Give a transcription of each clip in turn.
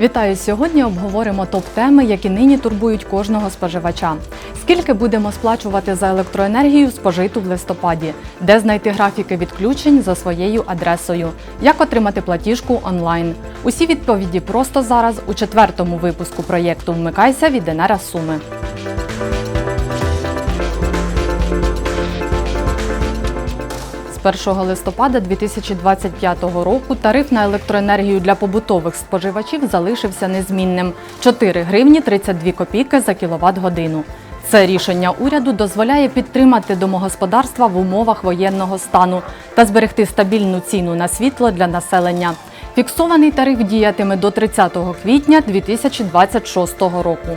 Вітаю! Сьогодні обговоримо топ-теми, які нині турбують кожного споживача. Скільки будемо сплачувати за електроенергію спожиту в листопаді? Де знайти графіки відключень за своєю адресою? Як отримати платіжку онлайн? Усі відповіді просто зараз у четвертому випуску проєкту Вмикайся від Енера Суми. З 1 листопада 2025 року тариф на електроенергію для побутових споживачів залишився незмінним 4 гривні 32 копійки за кіловат годину. Це рішення уряду дозволяє підтримати домогосподарства в умовах воєнного стану та зберегти стабільну ціну на світло для населення. Фіксований тариф діятиме до 30 квітня 2026 року.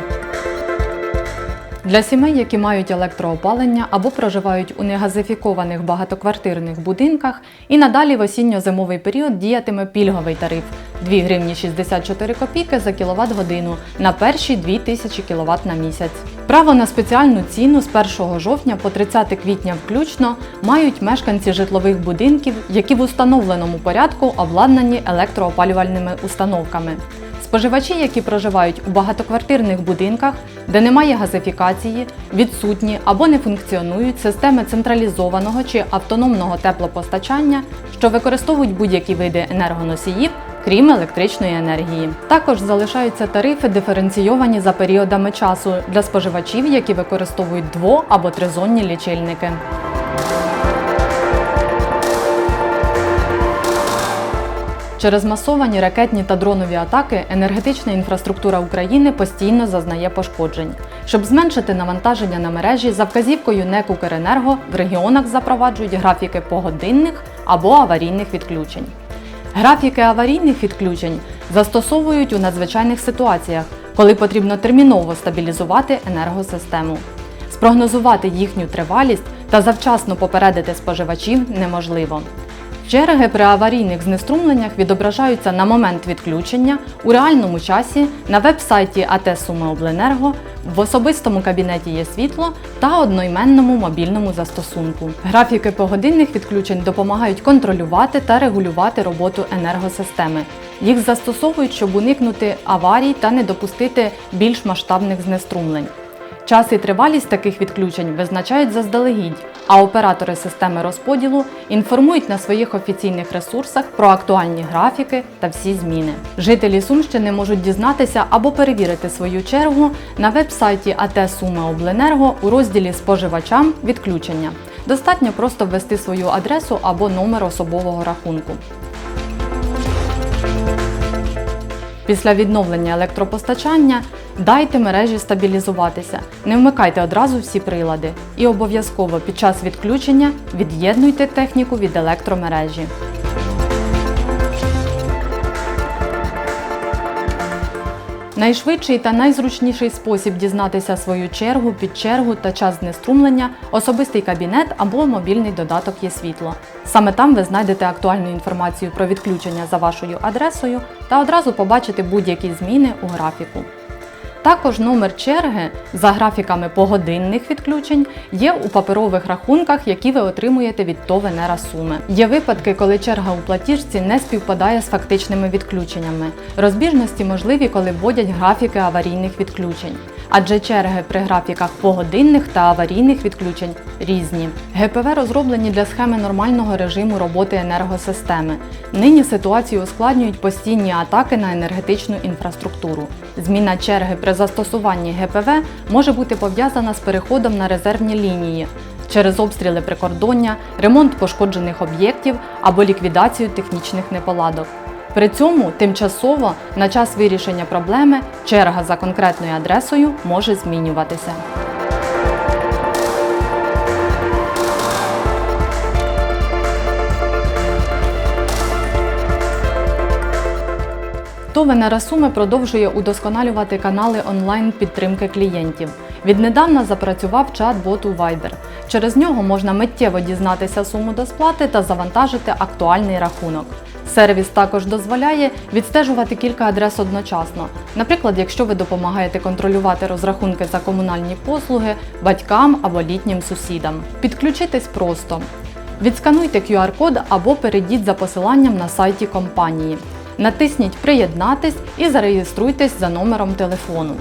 Для сімей, які мають електроопалення або проживають у негазифікованих багатоквартирних будинках, і надалі в осінньо-зимовий період діятиме пільговий тариф 2 гривні 64 копійки за кіловат годину на перші 2000 кВт на місяць. Право на спеціальну ціну з 1 жовтня по 30 квітня включно мають мешканці житлових будинків, які в установленому порядку обладнані електроопалювальними установками. Споживачі, які проживають у багатоквартирних будинках, де немає газифікації, відсутні або не функціонують системи централізованого чи автономного теплопостачання, що використовують будь-які види енергоносіїв, крім електричної енергії. Також залишаються тарифи, диференційовані за періодами часу для споживачів, які використовують дво- або тризонні лічильники. Через масовані ракетні та дронові атаки енергетична інфраструктура України постійно зазнає пошкоджень. Щоб зменшити навантаження на мережі, за вказівкою НЕК «Укренерго» в регіонах запроваджують графіки погодинних або аварійних відключень. Графіки аварійних відключень застосовують у надзвичайних ситуаціях, коли потрібно терміново стабілізувати енергосистему. Спрогнозувати їхню тривалість та завчасно попередити споживачів неможливо. Черги при аварійних знеструмленнях відображаються на момент відключення у реальному часі на веб-сайті АТ Сумиобленерго, в особистому кабінеті є світло та одноіменному мобільному застосунку. Графіки погодинних відключень допомагають контролювати та регулювати роботу енергосистеми. Їх застосовують, щоб уникнути аварій та не допустити більш масштабних знеструмлень. Час і тривалість таких відключень визначають заздалегідь, а оператори системи розподілу інформують на своїх офіційних ресурсах про актуальні графіки та всі зміни. Жителі Сумщини можуть дізнатися або перевірити свою чергу на веб-сайті АТ Суми Обленерго у розділі Споживачам відключення. Достатньо просто ввести свою адресу або номер особового рахунку. Після відновлення електропостачання дайте мережі стабілізуватися, не вмикайте одразу всі прилади і обов'язково під час відключення від'єднуйте техніку від електромережі. Найшвидший та найзручніший спосіб дізнатися свою чергу, підчергу та час знеструмлення особистий кабінет або мобільний додаток є світло. Саме там ви знайдете актуальну інформацію про відключення за вашою адресою та одразу побачите будь-які зміни у графіку. Також номер черги за графіками погодинних відключень є у паперових рахунках, які ви отримуєте від ТОВ Венера Суми. Є випадки, коли черга у платіжці не співпадає з фактичними відключеннями. Розбіжності можливі, коли вводять графіки аварійних відключень. Адже черги при графіках погодинних та аварійних відключень різні. ГПВ розроблені для схеми нормального режиму роботи енергосистеми. Нині ситуацію ускладнюють постійні атаки на енергетичну інфраструктуру. Зміна черги при застосуванні ГПВ може бути пов'язана з переходом на резервні лінії через обстріли прикордоння, ремонт пошкоджених об'єктів або ліквідацію технічних неполадок. При цьому тимчасово на час вирішення проблеми черга за конкретною адресою може змінюватися. ТОВ «Енера Суми» продовжує удосконалювати канали онлайн підтримки клієнтів. Віднедавна запрацював чат-бот у Viber. Через нього можна миттєво дізнатися суму до сплати та завантажити актуальний рахунок. Сервіс також дозволяє відстежувати кілька адрес одночасно. Наприклад, якщо ви допомагаєте контролювати розрахунки за комунальні послуги батькам або літнім сусідам. Підключитись просто. Відскануйте QR-код або перейдіть за посиланням на сайті компанії. Натисніть Приєднатись і зареєструйтесь за номером телефону.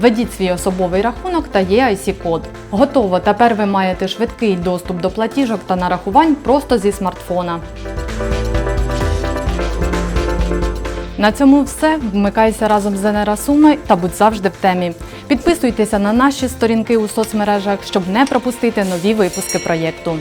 Введіть свій особовий рахунок та EIC-код. Готово! Тепер ви маєте швидкий доступ до платіжок та нарахувань просто зі смартфона. На цьому все. Вмикайся разом з Енерасуми та будь завжди в темі. Підписуйтеся на наші сторінки у соцмережах, щоб не пропустити нові випуски проєкту.